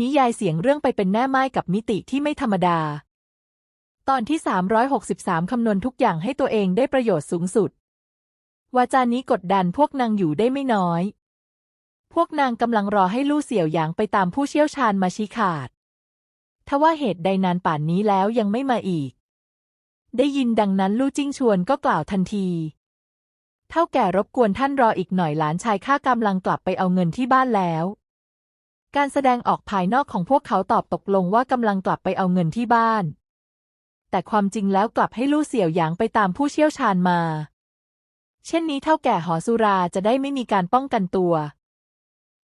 นิยายเสียงเรื่องไปเป็นแน่ไม้กับมิติที่ไม่ธรรมดา ตอนที่ 363 คำนวณทุกอย่างให้ตัวเองได้ประโยชน์สูงสุด วาจานี้กดดันพวกนางอยู่ได้ไม่น้อย พวกนางกำลังรอให้ลู่เสี่ยวหยางไปตามผู้เชี่ยวชาญมาชี้ขาดทว่าเหตุใดนานป่านนี้แล้วยังไม่มาอีก ได้ยินดังนั้นลู่จิ้งชวนก็กล่าวทันที เท่าแก่รบกวนท่านรออีกหน่อยหลานชายข้ากำลังกลับไปเอาเงินที่บ้านแล้ว การแสดงออกภายนอกของพวกเขาตอบตกลงว่ากำลังกลับไปเอาเงินที่บ้าน แต่ความจริงแล้วกลับให้ลู่เสี่ยวหยางไปตามผู้เชี่ยวชาญมา เช่นนี้เท่าแก่หอสุราจะได้ไม่มีการป้องกันตัว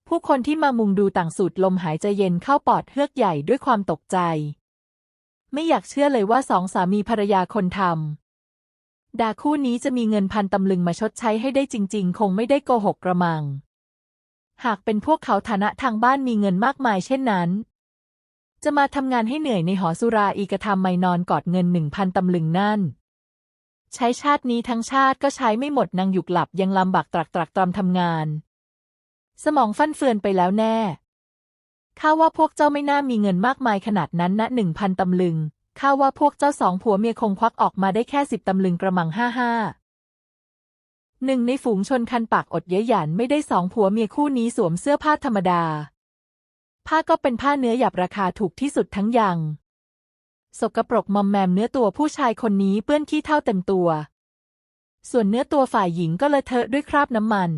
ผู้คนที่มามุงดูต่างสูดลมหายใจเย็นเข้าปอดเฮือกใหญ่ด้วยความตกใจ ไม่อยากเชื่อเลยว่าสองสามีภรรยาคนทำ ดาคู่นี้จะมีเงินพันตำลึงมาชดใช้ให้ได้จริง ๆ คงไม่ได้โกหกกระมัง หากเป็นพวกเขาฐานะทางบ้านมีเงินมากมายเช่นนั้น จะมาทำงานให้เหนื่อยในหอสุราอีกระทำไม่นอนกอดเงินหนึ่งพันตำลึงนั่น ใช้ชาตินี้ทั้งชาติก็ใช้ไม่หมดนางหยุกหลับยังลำบากตรักตรักตรำทำงาน สมองฟั่นเฟือนไปแล้วแน่ข้าว่าพวกเจ้าไม่น่ามีเงินมากมายขนาดนั้นนะหนึ่งพันตำลึง ข้าว่าพวกเจ้าสองผัวเมียคงควักออกมาได้แค่สิบตำลึงกระมังห้าห้าหนึ่งในฝูงชนคันปากอดเย้ยหยันไม่ได้สองผัวเมียคู่นี้สวมเสื้อผ้าธรรมดา ผ้าก็เป็นผ้าเนื้อหยาบราคาถูกที่สุดทั้งยัง สกปรกมอมแมมเนื้อตัวผู้ชายคนนี้เปื้อนขี้เท่าเต็มตัว ส่วนเนื้อตัวฝ่ายหญิงก็เลอะเทอะด้วยคราบน้ำมัน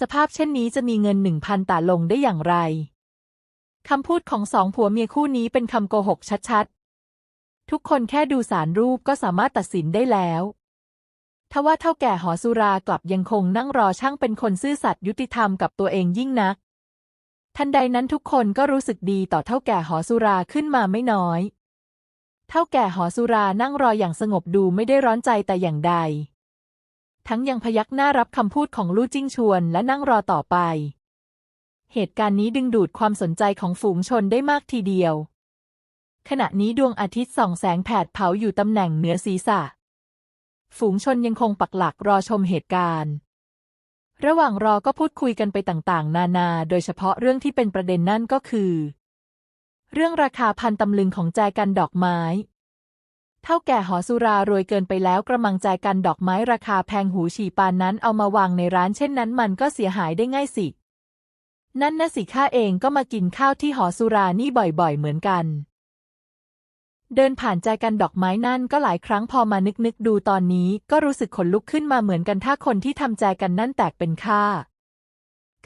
สภาพเช่นนี้จะมีเงินหนึ่งพันตาลงได้อย่างไรคำพูดของสองผัวเมียคู่นี้เป็นคำโกหกชัด ทุกคนแค่ดูสารรูปก็สามารถตัดสินได้แล้วทว่าเท่าแก่หอสุรากลับยังคงนั่งรอช่างเป็นคนซื่อสัตย์ยุติธรรมกับตัวเองยิ่งนัก ทันใดนั้นทุกคนก็รู้สึกดีต่อเท่าแก่หอสุราขึ้นมาไม่น้อย เท่าแก่หอสุรานั่งรออย่างสงบดูไม่ได้ร้อนใจแต่อย่างใด ทั้งยังพยักหน้ารับคำพูดของลู่จิ้งชวนและนั่งรอต่อไป เหตุการณ์นี้ดึงดูดความสนใจของฝูงชนได้มากทีเดียว ขณะนี้ดวงอาทิตย์ส่องแสงแผดเผาอยู่ตำแหน่งเหนือศีรษะ ฝูงชนยังคงปักหลักรอชมเหตุการณ์ ระหว่างรอก็พูดคุยกันไปต่างๆ นานา โดยเฉพาะเรื่องที่เป็นประเด็นนั่นก็คือ เรื่องราคาพันตำลึงของแจกันดอกไม้ เท่าแก่หอสุรารวยเกินไปแล้วกระมังแจกันดอกไม้ราคาแพงหูฉี่ปานนั้นเอามาวางในร้านเช่นนั้นมันก็เสียหายได้ง่ายสินั่นนะสิข้าเองก็มากินข้าวที่หอสุรานี่บ่อยๆ เหมือนกัน เดินผ่านใจกันดอกไม้นั่นก็หลายครั้งพอมานึกนึกดูตอนนี้ ก็รู้สึกขนลุกขึ้นมาเหมือนกันถ้าคนที่ทำใจกันนั่นแตกเป็นข้า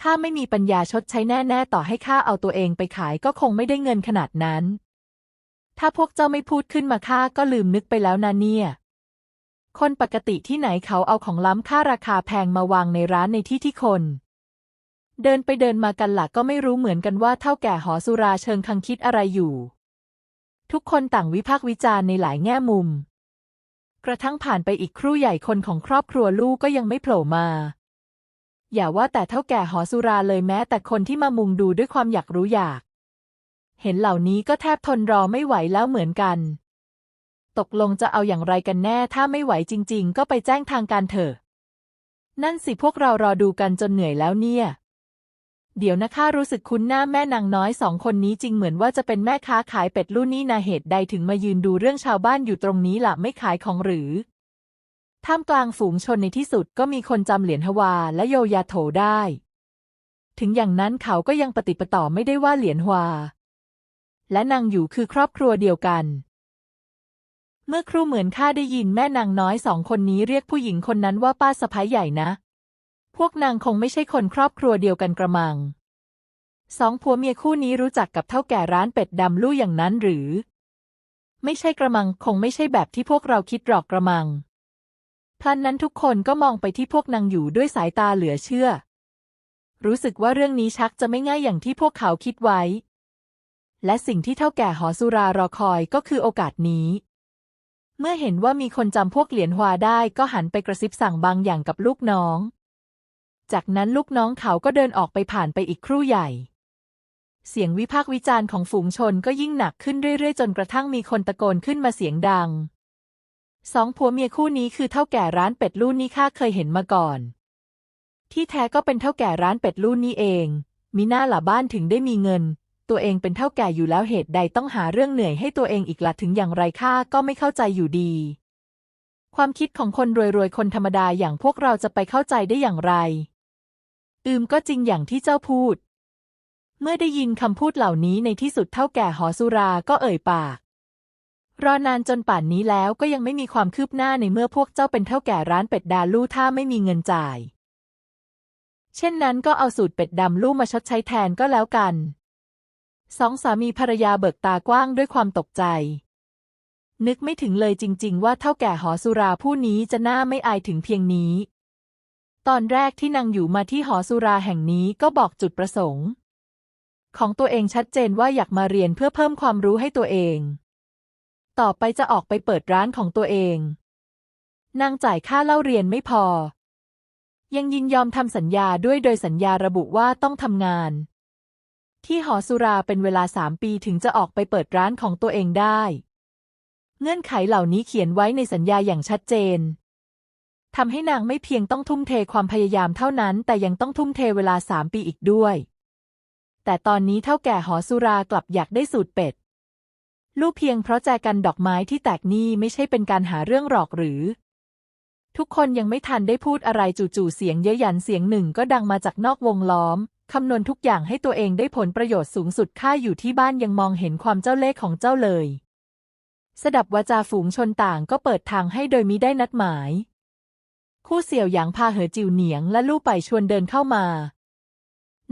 ข้าไม่มีปัญญาชดใช้แน่ๆต่อให้ข้าเอาตัวเองไปขายก็คงไม่ได้เงินขนาดนั้น ถ้าพวกเจ้าไม่พูดขึ้นมาข้าก็ลืมนึกไปแล้วนะเนี่ย คนปกติที่ไหนเขาเอาของล้ำค่าราคาแพงมาวางในร้านในที่ที่คน เดินไปเดินมากันหลักก็ไม่รู้เหมือนกันว่าเท่าแก่หอสุราเชิงคังคิดอะไรอยู่ ทุกคนต่างวิพากษ์วิจารณ์ในหลายแง่มุม กระทั่งผ่านไปอีกครู่ใหญ่คนของครอบครัวลูกก็ยังไม่โผล่มา อย่าว่าแต่เท่าแก่หอสุราเลยแม้แต่คนที่มามุงดูด้วยความอยากรู้อยาก เห็นเหล่านี้ก็แทบทนรอไม่ไหวแล้วเหมือนกัน ตกลงจะเอาอย่างไรกันแน่ถ้าไม่ไหวจริง ๆ ก็ไปแจ้งทางการเถอะ นั่นสิพวกเรารอดูกันจนเหนื่อยแล้วเนี่ย เดี๋ยวนะข้ารู้สึกคุ้นหน้าแม่นางน้อยสองคนนี้จริงเหมือนว่าจะเป็นแม่ค้าขายเป็ดลู่นี่นาเหตุใดถึงมายืนดูเรื่องชาวบ้านอยู่ตรงนี้ล่ะไม่ขายของหรือ ท่ามกลางฝูงชนในที่สุดก็มีคนจำเหรียญฮวาและโยยาโถได้ ถึงอย่างนั้นเขาก็ยังปฏิปต่อไม่ได้ว่าเหรียญฮวา และนางอยู่คือครอบครัวเดียวกัน เมื่อครู่เหมือนข้าได้ยินแม่นางน้อยสองคนนี้เรียกผู้หญิงคนนั้นว่าป้าสะพ้ายใหญ่นะ พวกนางคงไม่ใช่คนครอบครัวเดียวกันกระมัง สองผัวเมียคู่นี้รู้จักกับเท่าแก่ร้านเป็ดดำลู่อย่างนั้นหรือ ไม่ใช่กระมังคงไม่ใช่แบบที่พวกเราคิดหรอกกระมังพลันนั้นทุกคนก็มองไปที่พวกนางอยู่ด้วยสายตาเหลือเชื่อ รู้สึกว่าเรื่องนี้ชักจะไม่ง่ายอย่างที่พวกเขาคิดไว้ และสิ่งที่เท่าแก่หอสุรารอคอยก็คือโอกาสนี้เมื่อเห็นว่ามีคนจำพวกเหรียญฮวาได้ก็หันไปกระซิบสั่งบางอย่างกับลูกน้อง จากนั้นลูกน้องเขาก็เดินออกไปผ่านไปอีกครู่ใหญ่ เสียงวิพากษ์วิจารณ์ของฝูงชนก็ยิ่งหนักขึ้นเรื่อยๆ จนกระทั่งมีคนตะโกนขึ้นมาเสียงดัง สองผัวเมียคู่นี้คือเท่าแก่ร้านเป็ดลู่นี่ข้าเคยเห็นมาก่อน ที่แท้ก็เป็นเท่าแก่ร้านเป็ดลู่นี่เอง มีหน้าหล่ะบ้านถึงได้มีเงิน ตัวเองเป็นเท่าแก่อยู่แล้วเหตุใดต้องหาเรื่องเหนื่อยให้ตัวเองอีกละถึงอย่างไรข้าก็ไม่เข้าใจอยู่ดีความคิดของคนรวยๆ คนธรรมดาอย่างพวกเราจะไปเข้าใจได้อย่างไร อืมก็จริงอย่างที่เจ้าพูด เมื่อได้ยินคำพูดเหล่านี้ในที่สุดเท่าแก่หอสุราก็เอ่ยปาก รอนานจนป่านนี้แล้วก็ยังไม่มีความคืบหน้าในเมื่อพวกเจ้าเป็นเท่าแก่ร้านเป็ดดาลู่ถ้าไม่มีเงินจ่าย เช่นนั้นก็เอาสูตรเป็ดดำลู่มาชดใช้แทนก็แล้วกัน สองสามีภรรยาเบิกตากว้างด้วยความตกใจ นึกไม่ถึงเลยจริง ๆ ว่าเท่าแก่หอสุราผู้นี้จะหน้าไม่อายถึงเพียงนี้ ตอนแรกที่นางอยู่มาที่หอสุราแห่งนี้ก็บอกจุดประสงค์ ของตัวเองชัดเจนว่าอยากมาเรียนเพื่อเพิ่มความรู้ให้ตัวเอง ต่อไปจะออกไปเปิดร้านของตัวเอง นางจ่ายค่าเล่าเรียนไม่พอ ยังยินยอมทำสัญญาด้วยโดยสัญญาระบุว่าต้องทำงาน ที่หอสุราเป็นเวลาสามปีถึงจะออกไปเปิดร้านของตัวเองได้ เงื่อนไขเหล่านี้เขียนไว้ในสัญญาอย่างชัดเจน ทำให้นางไม่เพียงต้องทุ่มเทความพยายามเท่านั้น แต่ยังต้องทุ่มเทเวลาสามปีอีกด้วย แต่ตอนนี้เท่าแก่หอสุรากลับอยากได้สูตรเป็ด ลูกเพียงเพราะแจกันดอกไม้ที่แตกนี่ไม่ใช่เป็นการหาเรื่องหรอกหรือ ทุกคนยังไม่ทันได้พูดอะไรจู่ๆเสียงเย้ยหยันเสียงหนึ่งก็ดังมาจากนอกวงล้อมคำนวณทุกอย่างให้ตัวเองได้ผลประโยชน์สูงสุดข้าอยู่ที่บ้านยังมองเห็นความเจ้าเล่ห์ของเจ้าเลย สดับวาจาฝูงชนต่างก็เปิดทางให้โดยมิได้นัดหมาย คู่เสี่ยวหยางพาเหอจิวเหนียงและลู่ไปชวนเดินเข้ามา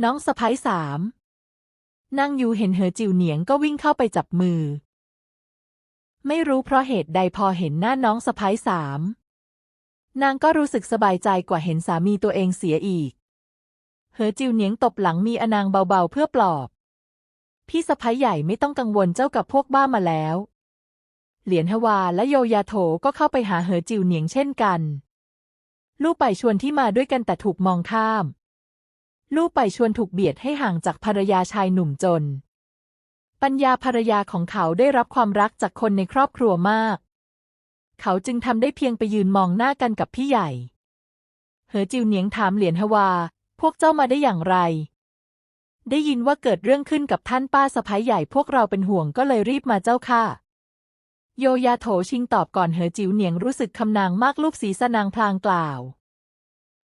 น้องสะพ้ยสามนั่งอยู่เห็นเหอจิวเหนียงก็วิ่งเข้าไปจับมือ ไม่รู้เพราะเหตุใดพอเห็นหน้าน้องสะพ้ยสามนางก็รู้สึกสบายใจกว่าเห็นสามีตัวเองเสียอีก เหอจิวเหนียงตบหลังมีอนางเบาๆเพื่อปลอบ พี่สะพ้ยใหญ่ไม่ต้องกังวลเจ้ากับพวกบ้ามาแล้ว เหลียนฮวาและโยยาโถก็เข้าไปหาเหอจิวเหนียงเช่นกัน ลู่ไปชวนที่มาด้วยกันแต่ถูกมองข้าม ลู่ไปชวนถูกเบียดให้ห่างจากภรรยาชายหนุ่มจน ปัญญาภรรยาของเขาได้รับความรักจากคนในครอบครัวมาก เขาจึงทำได้เพียงไปยืนมองหน้ากันกับพี่ใหญ่ เหอจิวเหนียงถามเหลียนฮวา พวกเจ้ามาได้อย่างไร ได้ยินว่าเกิดเรื่องขึ้นกับท่านป้าสะพ้ายใหญ่พวกเราเป็นห่วงก็เลยรีบมาเจ้าค่ะ โยยาโถชิงตอบก่อนเหอจิ๋วเหนียงรู้สึกคำนางมากลูกศีรษะนางพลางกล่าว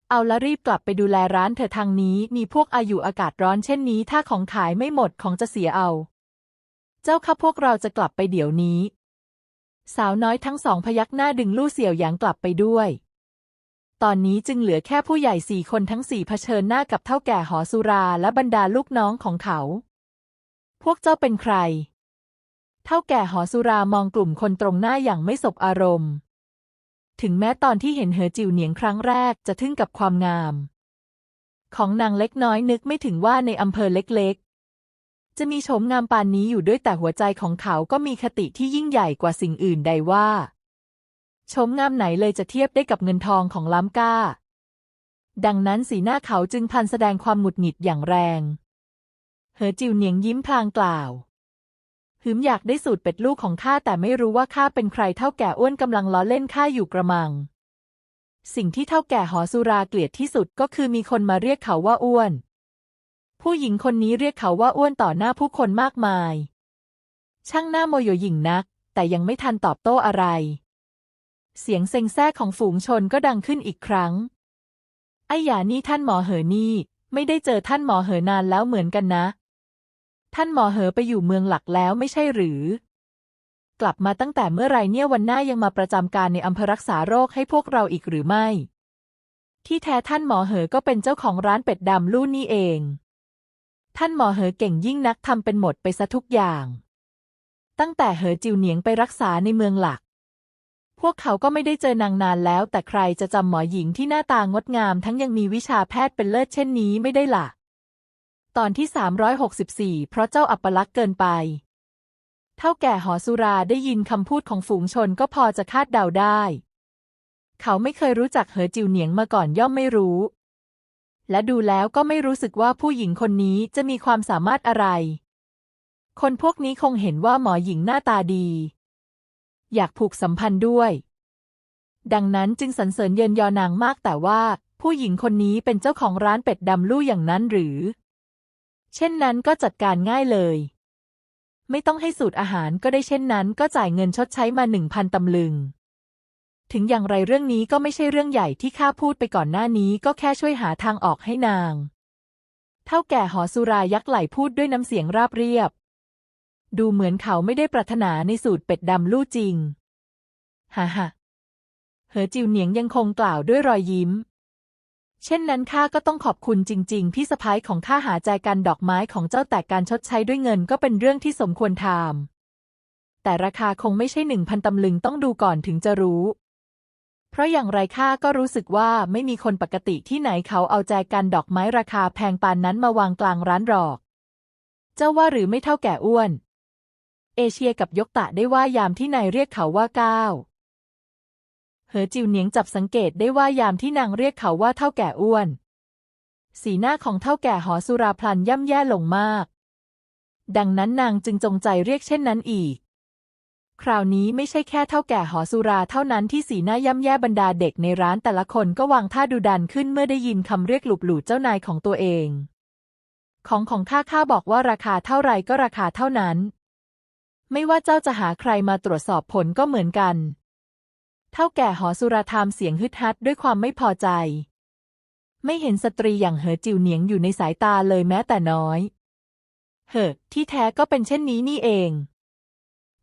เอาละรีบกลับไปดูแลร้านเธอทางนี้มีพวกอายุอากาศร้อนเช่นนี้ ถ้าของขายไม่หมดของจะเสียเอา เจ้าค่ะพวกเราจะกลับไปเดี๋ยวนี้ สาวน้อยทั้งสองพยักหน้าดึงลู่เสี่ยวหยางกลับไปด้วย ตอนนี้จึงเหลือแค่ผู้ใหญ่สี่คนทั้งสี่เผชิญหน้ากับเท่าแก่หอสุราและบรรดาลูกน้องของเขา พวกเจ้าเป็นใคร เท่าแก่หอสุรามองกลุ่มคนตรงหน้าอย่างไม่สบอารมณ์ ถึงแม้ตอนที่เห็นเหอจิวเหนียงครั้งแรกจะทึ่งกับความงาม ของนางเล็กน้อยนึกไม่ถึงว่าในอำเภอเล็กๆ จะมีโฉมงามปานนี้อยู่ด้วยแต่หัวใจของเขาก็มีคติที่ยิ่งใหญ่กว่าสิ่งอื่นใดว่าโฉมงามไหนเลยจะเทียบได้กับเงินทองของล้ำก้า ดังนั้นสีหน้าเขาจึงพันแสดงความหงุดหงิดอย่างแรง เหอจิวเหนียงยิ้มพลางกล่าว หืมอยากได้สูตรเป็ดลูกของข้าแต่ไม่รู้ว่าข้าเป็นใครเท่าแก่อ้วนกำลังล้อเล่นข้าอยู่กระมัง สิ่งที่เท่าแก่หอสุราเกลียดที่สุดก็คือมีคนมาเรียกเขาว่าอ้วน ผู้หญิงคนนี้เรียกเขาว่าอ้วนต่อหน้าผู้คนมากมาย ช่างหน้าโมโยหยิ่งนัก แต่ยังไม่ทันตอบโต้อะไร เสียงเซ็งแซ่ของฝูงชนก็ดังขึ้นอีกครั้งไอ้หยานี่ท่านหมอเหอนี่ ไม่ได้เจอท่านหมอเหอนานแล้วเหมือนกันนะ ท่านหมอเหอไปอยู่เมืองหลักแล้วไม่ใช่หรือ กลับมาตั้งแต่เมื่อไรเนี่ยวันหน้ายังมาประจำการในอำเภอรักษาโรคให้พวกเราอีกหรือไม่ ที่แท้ท่านหมอเหอก็เป็นเจ้าของร้านเป็ดดำลู่นี่เอง ท่านหมอเหอเก่งยิ่งนักทำเป็นหมดไปซะทุกอย่าง ตั้งแต่เหอจิวเหนียงไปรักษาในเมืองหลัก พวกเขาก็ไม่ได้เจอนางนานแล้ว แต่ใครจะจำหมอหญิงที่หน้าตางดงาม ทั้งยังมีวิชาแพทย์เป็นเลิศเช่นนี้ไม่ได้ล่ะ ตอนที่ 364 เพราะเจ้าอัปลักษณ์เกินไป เท่าแก่หอสุราได้ยินคำพูดของฝูงชนก็พอจะคาดเดาได้ เขาไม่เคยรู้จักเหอจิวเหนียงมาก่อนย่อมไม่รู้ และดูแล้วก็ไม่รู้สึกว่าผู้หญิงคนนี้จะมีความสามารถอะไร คนพวกนี้คงเห็นว่าหมอหญิงหน้าตาดี อยากผูกสัมพันธ์ด้วย ดังนั้นจึงสรรเสริญเยินยอนางมากแต่ว่าผู้หญิงคนนี้เป็นเจ้าของร้านเป็ดดำลู่อย่างนั้นหรือ เช่นนั้นก็จัดการง่ายเลย ไม่ต้องให้สูตรอาหารก็ได้เช่นนั้น ก็จ่ายเงินชดใช้มาหนึ่งพันตำลึง ถึงอย่างไรเรื่องนี้ก็ไม่ใช่เรื่องใหญ่ที่ข้าพูดไปก่อนหน้านี้ก็แค่ช่วยหาทางออกให้นาง เท่าแก่หอสุรายักษ์ไหลพูดด้วยน้ำเสียงราบเรียบ ดูเหมือนเขาไม่ได้ปรารถนาในสูตรเป็ดดำลู่จริง ฮ่าฮ่าเหอจิวเหนียงยังคงกล่าวด้วยรอยยิ้ม เช่นนั้นข้าก็ต้องขอบคุณจริง ๆ พี่สะพ้ายของข้าหาใจกันดอกไม้ของเจ้าแต่การชดใช้ด้วยเงินก็เป็นเรื่องที่สมควรทำแต่ราคาคงไม่ใช่หนึ่งพันตำลึงต้องดูก่อนถึงจะรู้ เพราะอย่างไรข้าก็รู้สึกว่าไม่มีคนปกติที่ไหนเขาเอาใจกันดอกไม้ราคาแพงปานนั้นมาวางกลางร้านหรอก เจ้าว่าหรือไม่เท่าแก่อ้วน เอเชียกับยกตะได้ว่ายามที่นายเรียกเขาว่าก้าว เหอจิวเหนียงจับสังเกตได้ว่ายามที่นางเรียกเขาว่าเท่าแก่อ้วน สีหน้าของเท่าแก่หอสุราพลันย่ำแย่ลงมาก ดังนั้นนางจึงจงใจเรียกเช่นนั้นอีก คราวนี้ไม่ใช่แค่เท่าแก่หอสุราเท่านั้นที่สีหน้าย่ำแย่บรรดาเด็กในร้านแต่ละคนก็วางท่าดุดันขึ้นเมื่อได้ยินคำเรียกหลุบหลู่เจ้านายของตัวเอง ของของข้าข้าบอกว่าราคาเท่าไรก็ราคาเท่านั้น ไม่ว่าเจ้าจะหาใครมาตรวจสอบผลก็เหมือนกัน เท่าแก่หอสุราธรรมเสียงฮึดฮัดด้วยความไม่พอใจ ไม่เห็นสตรีอย่างเหอจิวเหนียงอยู่ในสายตาเลยแม้แต่น้อย เหอที่แท้ก็เป็นเช่นนี้นี่เอง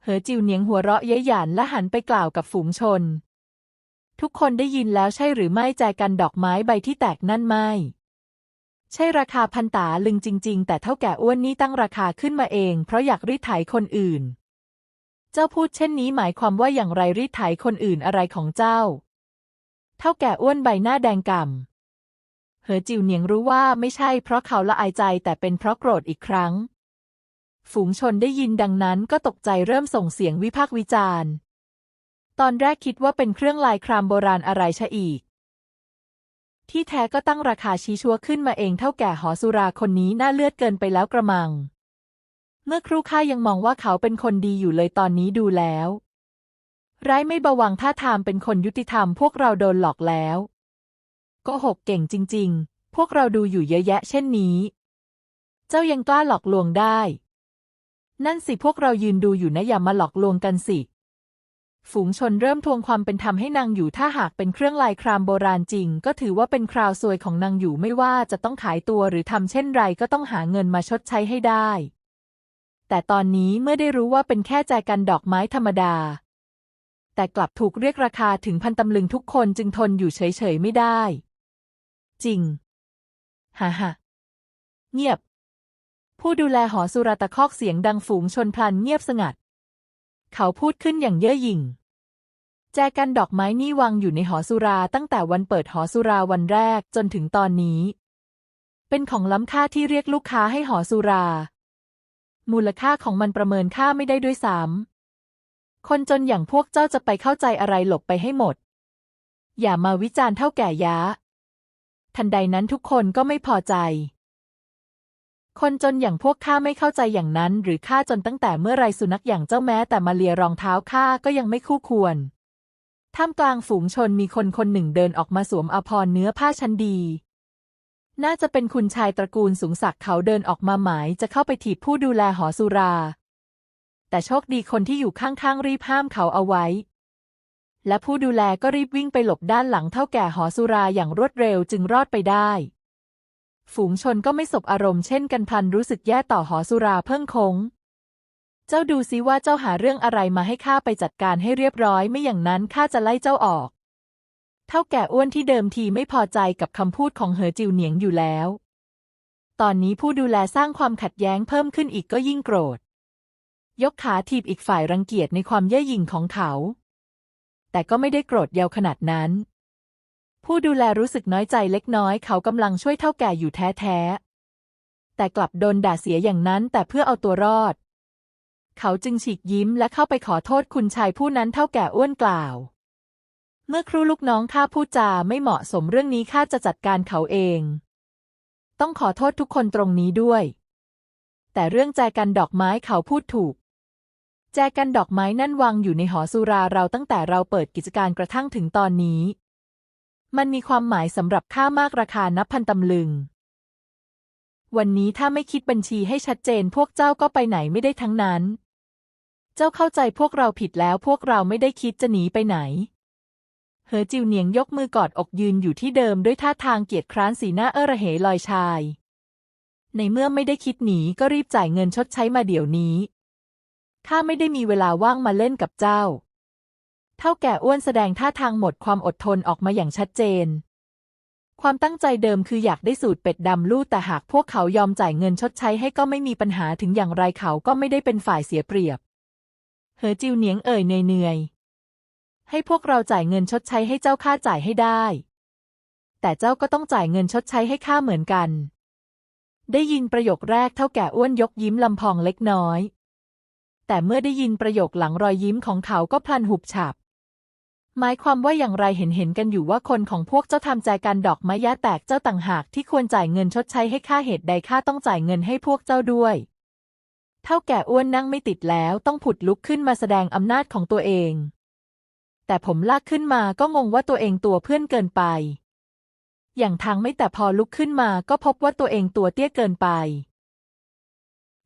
เหอจิวเหนียงหัวเราะเย้ยหยันและหันไปกล่าวกับฝูงชน ทุกคนได้ยินแล้วใช่หรือไม่แจกันดอกไม้ใบที่แตกนั่นไม่ ใช่ราคาพันตาลึงจริง ๆ แต่เท่าแก่อ้วนนี่ตั้งราคาขึ้นมาเอง เพราะอยากรีดไถคนอื่น เจ้าพูดเช่นนี้หมายความว่าอย่างไรรีดไถคนอื่นอะไรของเจ้า เท่าแก่อ้วนใบหน้าแดงก่ำ เหอจิวเหนียงรู้ว่าไม่ใช่เพราะเขาละอายใจแต่เป็นเพราะโกรธอีกครั้ง ฝูงชนได้ยินดังนั้นก็ตกใจเริ่มส่งเสียงวิพากษ์วิจารณ์ ตอนแรกคิดว่าเป็นเครื่องลายครามโบราณอะไรชะอีก ที่แท้ก็ตั้งราคาชี้ชัวขึ้นมาเองเท่าแก่หอสุราคนนี้น่าเลือดเกินไปแล้วกระมัง เมื่อครู่ข้ายังมองว่าเขาเป็นคนดีอยู่เลยตอนนี้ดูแล้วไร้ไม่บวังท่าทางเป็นคนยุติธรรมพวกเราโดนหลอกแล้วก็หกเก่งจริง ๆ พวกเราดูอยู่เยอะแยะเช่นนี้ เจ้ายังกล้าหลอกลวงได้ นั่นสิพวกเรายืนดูอยู่นะอย่ามาหลอกลวงกันสิ ฝูงชนเริ่มทวงความเป็นธรรมให้นางอยู่ถ้าหากเป็นเครื่องลายครามโบราณจริง ก็ถือว่าเป็นคราวซวยของนางอยู่ไม่ว่าจะต้องขายตัวหรือทำเช่นไรก็ต้องหาเงินมาชดใช้ให้ได้ แต่ตอนนี้เมื่อได้รู้ว่าเป็นแค่แจกันดอกไม้ธรรมดา แต่กลับถูกเรียกราคาถึงพันตำลึงทุกคนจึงทนอยู่เฉยๆไม่ได้ จริงฮ่าฮ่าเงียบ ผู้ดูแลหอสุราตะคอกเสียงดังฝูงชนพลันเงียบสงัด เขาพูดขึ้นอย่างเย่อหยิ่ง แจกันดอกไม้นี่วางอยู่ในหอสุราตั้งแต่วันเปิดหอสุราวันแรกจนถึงตอนนี้ เป็นของล้ำค่าที่เรียกลูกค้าให้หอสุรา มูลค่าของมันประเมินค่าไม่ได้ด้วยซ้ำคนจนอย่างพวกเจ้าจะไปเข้าใจอะไรหลบไปให้หมด อย่ามาวิจารณ์เท่าแก่ยะทันใดนั้นทุกคนก็ไม่พอใจ คนจนอย่างพวกข้าไม่เข้าใจอย่างนั้น หรือข้าจนตั้งแต่เมื่อไรสุนัขอย่างเจ้าแม้แต่มาเลียรองเท้าข้าก็ยังไม่คู่ควรท่ามกลางฝูงชนมีคนคนหนึ่งเดินออกมาสวมอภรณ์เนื้อผ้าชั้นดี น่าจะเป็นคุณชายตระกูลสูงศักดิ์เขาเดินออกมาหมายจะเข้าไปถีบผู้ดูแลหอสุรา แต่โชคดีคนที่อยู่ข้างๆรีบห้ามเขาเอาไว้ และผู้ดูแลก็รีบวิ่งไปหลบด้านหลังเท่าแก่หอสุราอย่างรวดเร็วจึงรอดไปได้ ฝูงชนก็ไม่สบอารมณ์เช่นกันพันรู้สึกแย่ต่อหอสุราเพิ่งคง เจ้าดูซิว่าเจ้าหาเรื่องอะไรมาให้ข้าไปจัดการให้เรียบร้อยไม่อย่างนั้นข้าจะไล่เจ้าออก เท่าแก่อ้วนที่เดิมทีไม่พอใจกับคำพูดของเหอจิวเหนียงอยู่แล้ว ตอนนี้ผู้ดูแลสร้างความขัดแย้งเพิ่มขึ้นอีกก็ยิ่งโกรธ ยกขาถีบอีกฝ่ายรังเกียจในความเย่อหยิ่งของเขา แต่ก็ไม่ได้โกรธเยาวขนาดนั้น ผู้ดูแลรู้สึกน้อยใจเล็กน้อยเขากำลังช่วยเท่าแก่อยู่แท้ๆ แต่กลับโดนด่าเสียอย่างนั้นแต่เพื่อเอาตัวรอด เขาจึงฉีกยิ้มและเข้าไปขอโทษคุณชายผู้นั้นเท่าแก่อ้วนกล่าว เมื่อครูลูกน้องข้าพูดจาไม่เหมาะสมเรื่องนี้ข้าจะจัดการเขาเอง ต้องขอโทษทุกคนตรงนี้ด้วย แต่เรื่องแจกันดอกไม้เขาพูดถูก แจกันดอกไม้นั่นวางอยู่ในหอสุราเราตั้งแต่เราเปิดกิจการกระทั่งถึงตอนนี้ มันมีความหมายสำหรับข้ามากราคานับพันตำลึง วันนี้ถ้าไม่คิดบัญชีให้ชัดเจนพวกเจ้าก็ไปไหนไม่ได้ทั้งนั้น เจ้าเข้าใจพวกเราผิดแล้วพวกเราไม่ได้คิดจะหนีไปไหน เหอจิวเหนียงยกมือกอดอกยืนอยู่ที่เดิมด้วยท่าทางเกียจคร้านสีหน้าเอ้อระเหลอยชาย ในเมื่อไม่ได้คิดหนีก็รีบจ่ายเงินชดใช้มาเดี๋ยวนี้ข้าไม่ได้มีเวลาว่างมาเล่นกับเจ้า เท่าแก่อ้วนแสดงท่าทางหมดความอดทนออกมาอย่างชัดเจน ความตั้งใจเดิมคืออยากได้สูตรเป็ดดำลู่แต่หากพวกเขายอมจ่ายเงินชดใช้ให้ก็ไม่มีปัญหาถึงอย่างไรเขาก็ไม่ได้เป็นฝ่ายเสียเปรียบ เหอจิวเหนียงเอ่ยเหนื่อยๆ ให้พวกเราจ่ายเงินชดใช้ให้เจ้าค่าจ่ายให้ได้ แต่เจ้าก็ต้องจ่ายเงินชดใช้ให้ข้าเหมือนกัน ได้ยินประโยคแรกเท่าแก่อ้วนยกยิ้มลำพองเล็กน้อย แต่เมื่อได้ยินประโยคหลังรอยยิ้มของเขาก็พลันหุบฉับ หมายความว่าอย่างไรเห็นเห็นกันอยู่ว่าคนของพวกเจ้าทำใจกันดอกไม้ยะแตกเจ้าต่างหากที่ควรจ่ายเงินชดใช้ให้ข้าเหตุใดข้าต้องจ่ายเงินให้พวกเจ้าด้วย เท่าแก่อ้วนนั่งไม่ติดแล้วต้องผุดลุกขึ้นมาแสดงอำนาจของตัวเอง แต่ผมลากขึ้นมาก็งงว่าตัวเองตัวเพื่อนเกินไป อย่างทางไม่แต่พอลุกขึ้นมาก็พบว่าตัวเองตัวเตี้ยเกินไป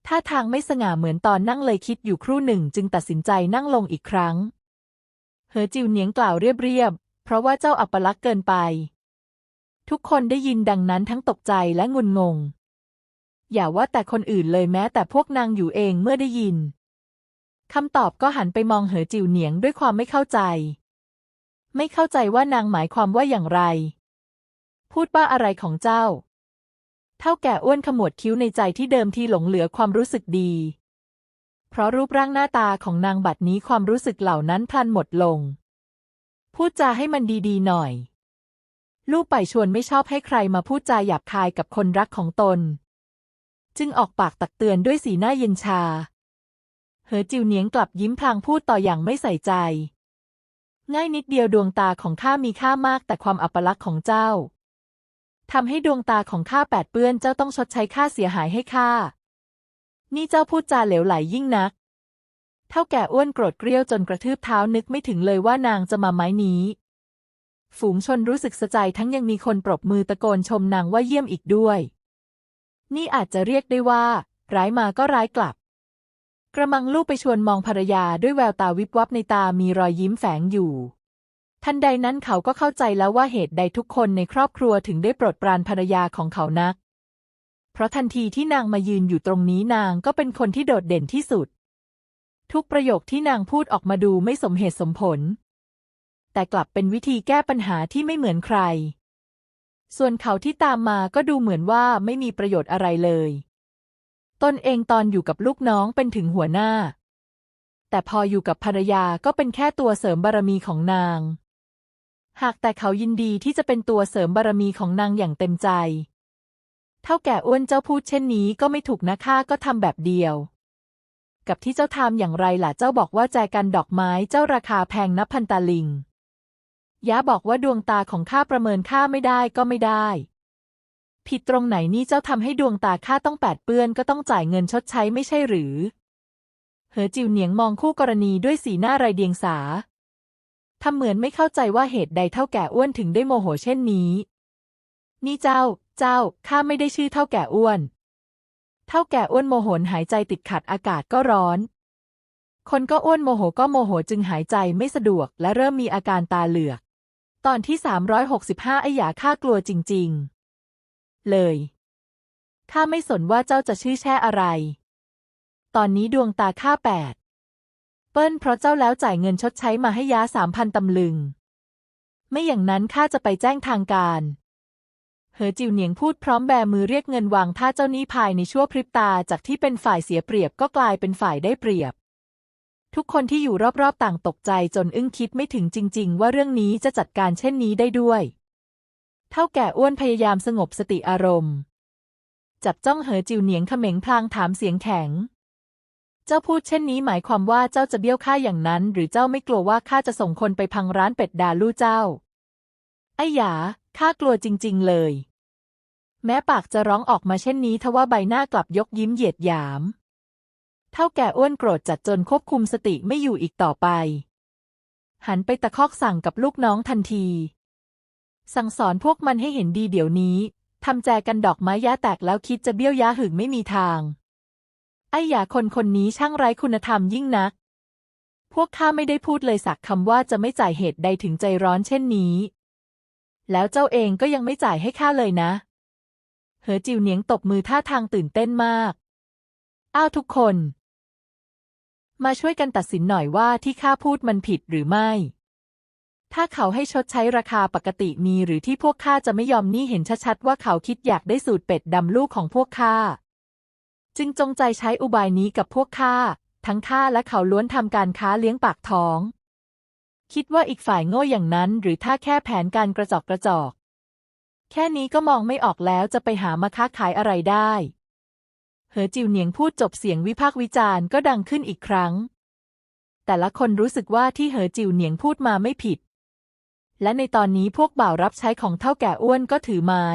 ท่าทางไม่สง่าเหมือนตอนนั่งเลยคิดอยู่ครู่หนึ่งจึงตัดสินใจนั่งลงอีกครั้งเหอจิวเนียงกล่าวเรียบๆ เพราะว่าเจ้าอัปลักษ์เกินไป ทุกคนได้ยินดังนั้นทั้งตกใจและงุนงง อย่าว่าแต่คนอื่นเลยแม้แต่พวกนางอยู่เองเมื่อได้ยิน คำตอบก็หันไปมองเหอจิวเหนียงด้วยความไม่เข้าใจ ไม่เข้าใจว่านางหมายความว่าอย่างไร พูดว่าอะไรของเจ้า เท่าแก่อ้วนขมวดคิ้วในใจที่เดิมทีหลงเหลือความรู้สึกดี เพราะรูปร่างหน้าตาของนางบัดนี้ความรู้สึกเหล่านั้นพลันหมดลง พูดจาให้มันดีๆหน่อย ลูกไปชวนไม่ชอบให้ใครมาพูดจาหยาบคายกับคนรักของตน จึงออกปากตักเตือนด้วยสีหน้าเย็นชา เหอจิวเหนียงกลับยิ้มพลางพูดต่ออย่างไม่ใส่ใจ ง่ายนิดเดียวดวงตาของข้ามีค่ามากแต่ความอัปลักษณ์ของเจ้าทำให้ดวงตาของข้าแปดเปื้อนเจ้าต้องชดใช้ค่าเสียหายให้ข้า นี่เจ้าพูดจาเหลวไหลยิ่งนัก เท่าแก่อ้วนโกรธเกรี้ยวจนกระทืบเท้านึกไม่ถึงเลยว่านางจะมาไม้นี้ ฝูงชนรู้สึกสะใจทั้งยังมีคนปรบมือตะโกนชมนางว่าเยี่ยมอีกด้วย นี่อาจจะเรียกได้ว่า ร้ายมาก็ร้ายกลับ กระมังลูกไปชวนมองภรรยาด้วยแววตาวิบวับในตามีรอยยิ้มแฝงอยู่ ทันใดนั้นเขาก็เข้าใจแล้วว่าเหตุใดทุกคนในครอบครัวถึงได้โปรดปรานภรรยาของเขานัก เพราะทันทีที่นางมายืนอยู่ตรงนี้นางก็เป็นคนที่โดดเด่นที่สุด ทุกประโยคที่นางพูดออกมาดูไม่สมเหตุสมผล แต่กลับเป็นวิธีแก้ปัญหาที่ไม่เหมือนใคร ส่วนเขาที่ตามมาก็ดูเหมือนว่าไม่มีประโยชน์อะไรเลย ตนเองตอนอยู่กับลูกน้องเป็นถึงหัวหน้า แต่พออยู่กับภรรยาก็เป็นแค่ตัวเสริมบารมีของนาง หากแต่เขายินดีที่จะเป็นตัวเสริมบารมีของนางอย่างเต็มใจ เท่าแก่อ้วนเจ้าพูดเช่นนี้ก็ไม่ถูกนะข้าก็ทำแบบเดียว กับที่เจ้าทำอย่างไรล่ะเจ้าบอกว่าแจกันดอกไม้เจ้าราคาแพงนับพันตาลิง ย้าบอกว่าดวงตาของข้าประเมินค่าไม่ได้ก็ไม่ได้ ผิดตรงไหนนี่เจ้าทำให้ดวงตาข้าต้องแปดเปื้อนก็ต้องจ่ายเงินชดใช้ไม่ใช่หรือ เหอจิวเหนียงมองคู่กรณีด้วยสีหน้าไรเดียงสาทำเหมือนไม่เข้าใจว่าเหตุใดเท่าแก่อ้วนถึงได้โมโหเช่นนี้ นี่เจ้า เจ้า ข้าไม่ได้ชื่อเท่าแก่อ้วน เท่าแก่อ้วนโมโหหายใจติดขัดอากาศก็ร้อน คนก็อ้วนโมโหก็โมโหจึงหายใจไม่สะดวก และเริ่มมีอาการตาเหลือก ตอนที่ 365ไอ้หยาข้ากลัวจริง ๆ เลยข้าไม่สนว่าเจ้าจะชื่อแช่อะไร ตอนนี้ดวงตาข้าแปด เปิ้ลเพราะเจ้าแล้วจ่ายเงินชดใช้มาให้ยาสามพันตำลึง ไม่อย่างนั้นข้าจะไปแจ้งทางการ เหอจิวเหนียงพูดพร้อมแบมือเรียกเงินวางท่าเจ้านี้ภายในชั่วพริบตาจากที่เป็นฝ่ายเสียเปรียบก็กลายเป็นฝ่ายได้เปรียบ ทุกคนที่อยู่รอบๆต่างตกใจจนอึ้งคิดไม่ถึงจริง ๆ ว่าเรื่องนี้จะจัดการเช่นนี้ได้ด้วย เท่าแก่อ้วนพยายามสงบสติอารมณ์ จับจ้องเหอจิวเหนียงเขม็งพลางถามเสียงแข็ง เจ้าพูดเช่นนี้หมายความว่าเจ้าจะเบี้ยวข้าอย่างนั้น หรือเจ้าไม่กลัวว่าข้าจะส่งคนไปพังร้านเป็ดดาลู่เจ้า ไอ้หยาข้ากลัวจริง ๆ เลย แม้ปากจะร้องออกมาเช่นนี้ทว่าใบหน้ากลับยกยิ้มเหยียดหยาม เท่าแก่อ้วนโกรธจัดจนควบคุมสติไม่อยู่อีกต่อไป หันไปตะคอกสั่งกับลูกน้องทันที สั่งสอนพวกมันให้เห็นดีเดี๋ยวนี้ ทำแจกันดอกไม้ยะแตกแล้วคิดจะเบี้ยวยาหึงไม่มีทาง ไอ้หยาคนคนนี้ช่างไร้คุณธรรมยิ่งนัก พวกข้าไม่ได้พูดเลยสักคำว่าจะไม่จ่ายเหตุใดถึงใจร้อนเช่นนี้ แล้วเจ้าเองก็ยังไม่จ่ายให้ข้าเลยนะ เหอจิวเหนียงตบมือท่าทางตื่นเต้นมาก อ้าวทุกคน มาช่วยกันตัดสินหน่อยว่าที่ข้าพูดมันผิดหรือไม่ ถ้าเขาให้ชดใช้ราคาปกติมีหรือที่พวกข้าจะไม่ยอมนี่เห็นชัดๆว่าเขาคิดอยากได้สูตรเป็ดดำลูกของพวกข้า จึงจงใจใช้อุบายนี้กับพวกข้า ทั้งข้าและเขาล้วนทำการค้าเลี้ยงปากท้อง คิดว่าอีกฝ่ายโง่อย่างนั้น หรือถ้าแค่แผนการกระจอกกระจอก แค่นี้ก็มองไม่ออกแล้วจะไปหามาค้าขายอะไรได้ เหอจิวเหนียงพูดจบเสียงวิพากษ์วิจารณ์ก็ดังขึ้นอีกครั้ง แต่ละคนรู้สึกว่าที่เหอจิวเหนียงพูดมาไม่ผิด และในตอนนี้พวกบ่าวรับใช้ของเท่าแก่อ้วนก็ถือไม้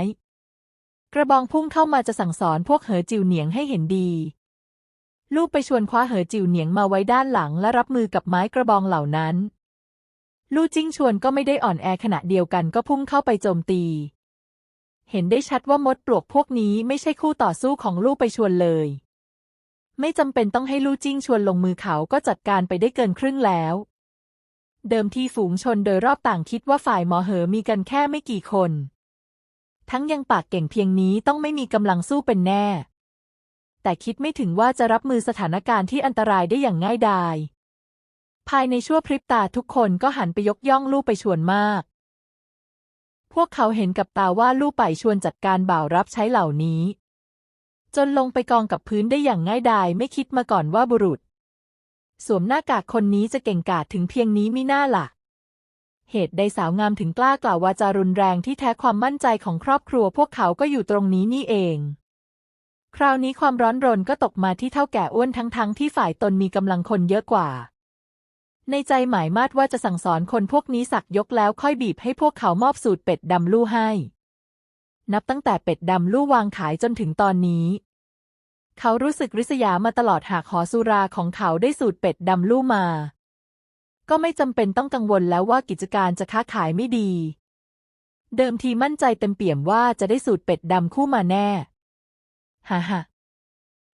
กระบองพุ่งเข้ามาจะสั่งสอนพวกเหอจิวเหนียงให้เห็นดี ลูกไปชวนคว้าเหอจิวเหนียงมาไว้ด้านหลังและรับมือกับไม้กระบองเหล่านั้น ลู่จิ้งชวนก็ไม่ได้อ่อนแอขณะเดียวกันก็พุ่งเข้าไปโจมตี เห็นได้ชัดว่ามดปลวกพวกนี้ไม่ใช่คู่ต่อสู้ของลู่ไปชวนเลย ไม่จำเป็นต้องให้ลู่จิ้งชวนลงมือเขาก็จัดการไปได้เกินครึ่งแล้ว เดิมที่ฝูงชนโดยรอบต่างคิดว่าฝ่ายหมอเหอมีกันแค่ไม่กี่คน ทั้งยังปากเก่งเพียงนี้ต้องไม่มีกำลังสู้เป็นแน่ แต่คิดไม่ถึงว่าจะรับมือสถานการณ์ที่อันตรายได้อย่างง่ายดายภายในชั่วพริบตาทุกคนก็หันไปยกย่องลู่ไปชวนมาก พวกเขาเห็นกับตาว่าลู่ไปชวนจัดการบ่าวรับใช้เหล่านี้ จนลงไปกองกับพื้นได้อย่างง่ายดายไม่คิดมาก่อนว่าบุรุษ สวมหน้ากากคนนี้จะเก่งกาจถึงเพียงนี้มิน่าล่ะ เหตุใดสาวงามถึงกล้ากล่าววาจารุนแรงที่แท้ความมั่นใจของครอบครัวพวกเขาก็อยู่ตรงนี้นี่เอง คราวนี้ความร้อนรนก็ตกมาที่เท่าแก่อ้วนทั้งๆทที่ฝ่ายตนมีกำลังคนเยอะกว่า ในใจหมายมาดว่าจะสั่งสอนคนพวกนี้สักยกแล้วค่อยบีบให้พวกเขามอบสูตรเป็ดดำลู่ให้ นับตั้งแต่เป็ดดำลู่วางขายจนถึงตอนนี้ เขารู้สึกริษยามาตลอดหากหอสุราของเขาได้สูตรเป็ดดำลู่มา ก็ไม่จำเป็นต้องกังวลแล้วว่ากิจการจะค้าขายไม่ดี เดิมทีมั่นใจเต็มเปี่ยมว่าจะได้สูตรเป็ดดำคู่มาแน่ฮ่าฮ่า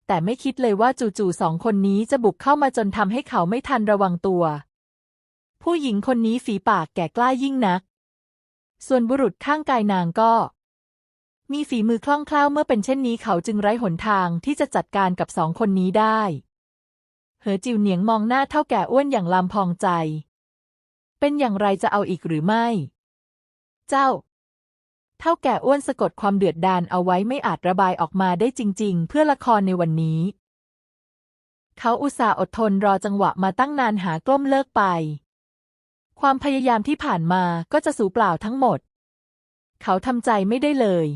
แต่ไม่คิดเลยว่าจู่ๆสองคนนี้จะบุกเข้ามาจนทำให้เขาไม่ทันระวังตัว ผู้หญิงคนนี้ฝีปากแก่กล้ายิ่งนัก ส่วนบุรุษข้างกายนางก็ มีฝีมือคล่องแคล่วเมื่อเป็นเช่นนี้เขาจึงไร้หนทางที่จะจัดการกับสองคนนี้ได้ เหอจิวเหนียงมองหน้าเท่าแก่อ้วนอย่างลำพองใจ เป็นอย่างไรจะเอาอีกหรือไม่ เจ้า เท่าแก่อ้วนสะกดความเดือดดาลเอาไว้ไม่อาจระบายออกมาได้จริง ๆ เพื่อละครในวันนี้ เขาอุตส่าห์อดทนรอจังหวะมาตั้งนานหากล้มเลิกไป ความพยายามที่ผ่านมาก็จะสูญเปล่าทั้งหมด เขาทำใจไม่ได้เลย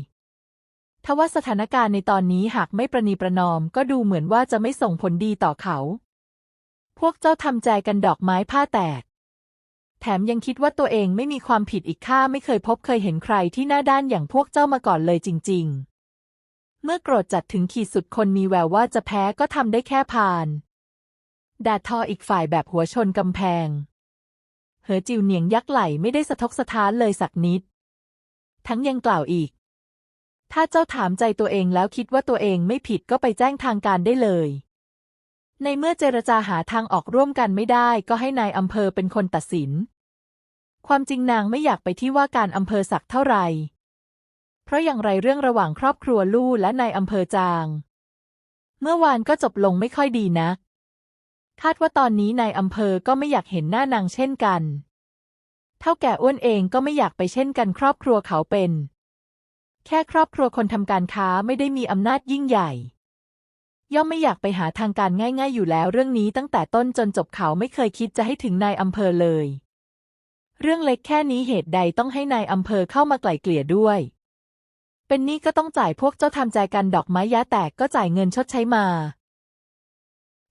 ทว่าสถานการณ์ในตอนนี้หากไม่ประนีประนอมก็ดูเหมือนว่าจะไม่ส่งผลดีต่อเขา พวกเจ้าทำใจกันดอกไม้ผ้าแตก แถมยังคิดว่าตัวเองไม่มีความผิดอีกข้าไม่เคยพบเคยเห็นใครที่หน้าด้านอย่างพวกเจ้ามาก่อนเลยจริง ๆ เมื่อโกรธจัดถึงขีดสุดคนมีแววว่าจะแพ้ก็ทำได้แค่พานด่าทออีกฝ่ายแบบหัวชนกำแพง เหอจิวเหนียงยักไหลไม่ได้สะทกสะท้านเลยสักนิด ทั้งยังกล่าวอีก ถ้าเจ้าถามใจตัวเองแล้วคิดว่าตัวเองไม่ผิดก็ไปแจ้งทางการได้เลย ในเมื่อเจรจาหาทางออกร่วมกันไม่ได้ก็ให้นายอำเภอเป็นคนตัดสิน ความจริงนางไม่อยากไปที่ว่าการอำเภอสักเท่าไหร่ เพราะอย่างไรเรื่องระหว่างครอบครัวลู่และนายอำเภอจาง เมื่อวานก็จบลงไม่ค่อยดีนักคาดว่าตอนนี้นายอำเภอก็ไม่อยากเห็นหน้านางเช่นกัน เท่าแก่อ้วนเองก็ไม่อยากไปเช่นกันครอบครัวเขาเป็น แค่ครอบครัวคนทำการค้าไม่ได้มีอำนาจยิ่งใหญ่ ย่อมไม่อยากไปหาทางการง่าย ๆ อยู่แล้วเรื่องนี้ตั้งแต่ต้นจนจบเขาไม่เคยคิดจะให้ถึงนายอำเภอเลย เรื่องเล็กแค่นี้เหตุใดต้องให้นายอำเภอเข้ามาไกล่เกลี่ยด้วย เป็นหนี้ก็ต้องจ่ายพวกเจ้าทำใจกันดอกไม้ยะแตกก็จ่ายเงินชดใช้มา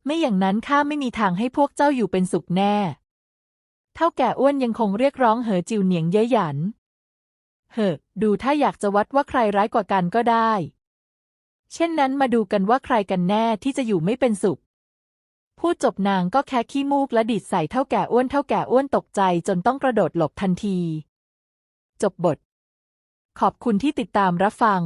ไม่อย่างนั้นข้าไม่มีทางให้พวกเจ้าอยู่เป็นสุขแน่ เท่าแก่อ้วนยังคงเรียกร้องเหอจิวเหนียงเย้ยหยัน เหอดูถ้าอยากจะวัดว่าใครร้ายกว่ากันก็ได้ เช่นนั้นมาดูกันว่าใครกันแน่ที่จะอยู่ไม่เป็นสุข พูดจบนางก็แค่ขี้มูกและดีดใส่เท่าแก่อ้วนเท่าแก่อ้วนตกใจจนต้องกระโดดหลบทันที จบบท ขอบคุณที่ติดตามรับฟัง